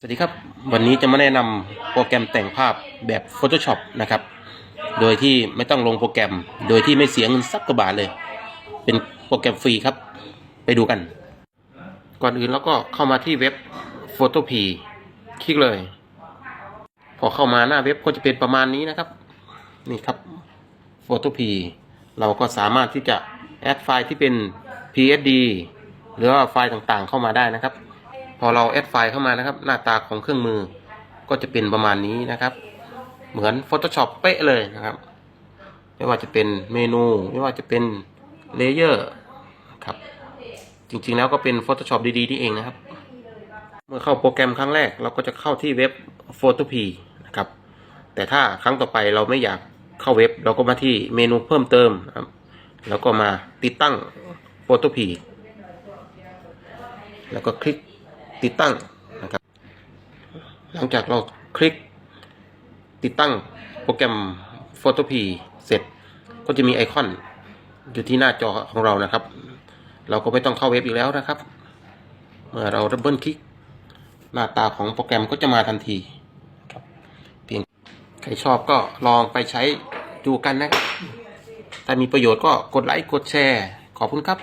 สวัสดีครับ วันนี้จะมาแนะนำโปรแกรมแต่งภาพแบบ Photoshop นะครับ โดยที่ไม่ต้องลงโปรแกรม โดยที่ไม่เสียเงินสักกว่าบาทเลย เป็นโปรแกรมฟรีครับ ไปดูกัน ก่อนอื่นเราก็เข้ามาที่เว็บ Photop คลิกเลย พอเข้ามาหน้าเว็บก็จะเป็นประมาณนี้นะครับ นี่ครับ Photop เราก็สามารถที่จะแอดไฟล์ที่เป็น PSD หรือว่าไฟล์ต่างๆเข้ามาได้นะครับ พอเราแอดไฟล์เข้ามานะครับ หน้าตาของเครื่องมือก็จะเป็นประมาณนี้นะครับ เหมือน Photoshop เป๊ะเลยนะครับ ไม่ว่าจะเป็นเมนู ไม่ว่าจะเป็นเลเยอร์ครับ จริงๆแล้วก็เป็น Photoshop ดีๆนี่เองนะครับ เมื่อเข้าโปรแกรมครั้งแรก เราก็จะเข้าที่เว็บ Photop นะครับ แต่ถ้าครั้งต่อไปเราไม่อยากเข้าเว็บ เราก็มาที่เมนูเพิ่มเติมครับ แล้วก็มาติดตั้ง Photop แล้วก็คลิก ติดตั้งนะครับ หลังจากเราคลิกติดตั้งโปรแกรม Photop เสร็จ ก็จะมีไอคอนอยู่ที่หน้าจอของเรานะครับ เราก็ไม่ต้องเข้าเว็บอีกแล้วนะครับ เมื่อเราดับเบิลคลิก หน้าตาของโปรแกรมก็จะมาทันทีครับเพียงใครชอบก็ลองไปใช้ดูกันนะครับถ้ามีประโยชน์ก็กดไลค์กดแชร์ ขอบคุณครับ